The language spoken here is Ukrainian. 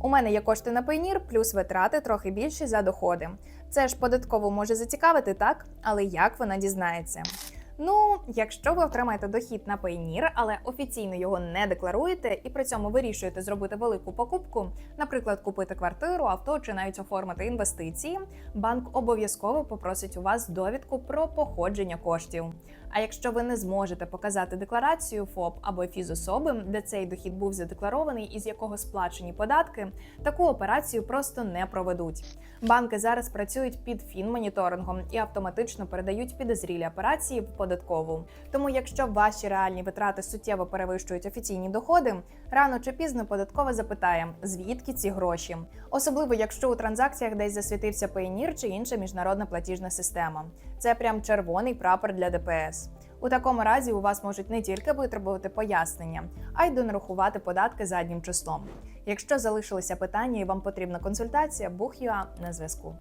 У мене є кошти на пейнір, плюс витрати трохи більші за доходи. Це ж податково може зацікавити, так? Але як вона дізнається? Ну, якщо ви отримаєте дохід на пейнір, але офіційно його не декларуєте і при цьому вирішуєте зробити велику покупку, наприклад, купити квартиру, авто чи навіть оформити інвестиції, банк обов'язково попросить у вас довідку про походження коштів. А якщо ви не зможете показати декларацію ФОП або фізособи, де цей дохід був задекларований і з якого сплачені податки, таку операцію просто не проведуть. Банки зараз працюють під фінмоніторингом і автоматично передають підозрілі операції в податкову. Тому, якщо ваші реальні витрати суттєво перевищують офіційні доходи, рано чи пізно податкова запитає, звідки ці гроші, особливо якщо у транзакціях десь засвітився Payoneer чи інша міжнародна платіжна система. Це прям червоний прапор для ДПС. У такому разі у вас можуть не тільки витребувати пояснення, а й донарахувати податки заднім числом. Якщо залишилися питання і вам потрібна консультація, Бух.ua на зв'язку.